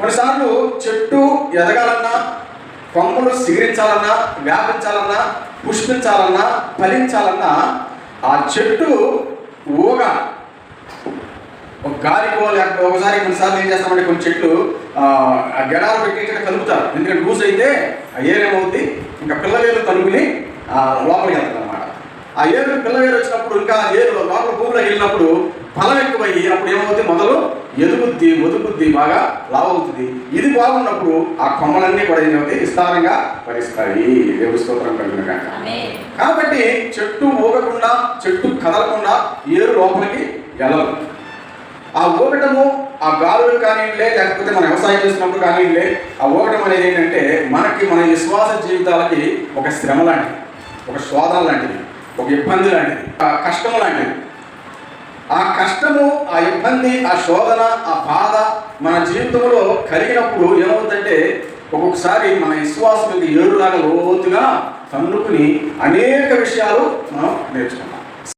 కొన్నిసార్లు చెట్టు ఎదగాలన్నా కొమ్మలు సిగిరించాలన్నా వ్యాపించాలన్నా పుష్పించాలన్నా ఫలించాలన్నా ఆ చెట్టు ఊగ ఒక గాలికో లేకపోతే ఒకసారి కొన్నిసార్లు ఏం చేస్తామంటే కొన్ని చెట్లు ఆ, ఆ పెట్టి ఇక్కడ కలుపుతారు. ఎందుకంటే లూజ్ అయితే ఆ ఏర్ ఇంకా పిల్లవేలు కలుపుని ఆ, లోపలికి వెళ్తుంది అనమాట ఆ ఏరు పిల్లవేలు వచ్చినప్పుడు ఇంకా ఏరు వెళ్ళినప్పుడు ఫలం ఎక్కువయ్యి అప్పుడు ఏమవుతుంది? మొదలు ఎదుగుద్ది ఒదుగుద్ది బాగా లావవుతుంది ఇది బాగున్నప్పుడు ఆ కొమ్మలన్నీ కూడా ఏమవుతాయి విస్తారంగా ఫలిస్తాయి. దేవుడి స్తోత్రం కలిగిన ఆమేన్. కాబట్టి చెట్టు ఊగకుండా చెట్టు కదలకుండా ఏరు లోపలికి వెళ్ళదు ఆ ఊగటము ఆ గాలులు కానివ్వలే లేకపోతే మనం వ్యవసాయం చేసినప్పుడు కానివ్వలే ఆ ఊగటం అనేది ఏంటంటే మనకి మన విశ్వాస జీవితాలకి ఒక శ్రమ లాంటిది ఒక శోధన లాంటిది ఒక ఇబ్బంది లాంటిది కష్టం లాంటిది. ఆ కష్టము ఆ ఇబ్బంది ఆ శోధన ఆ బాధ మన జీవితంలో కలిగినప్పుడు ఏమవుతుందంటే ఒక్కొక్కసారి మన విశ్వాసం ఏరులాగా లోతుగా తన్నుకుని అనేక విషయాలు మనం నేర్చుకుంటాం.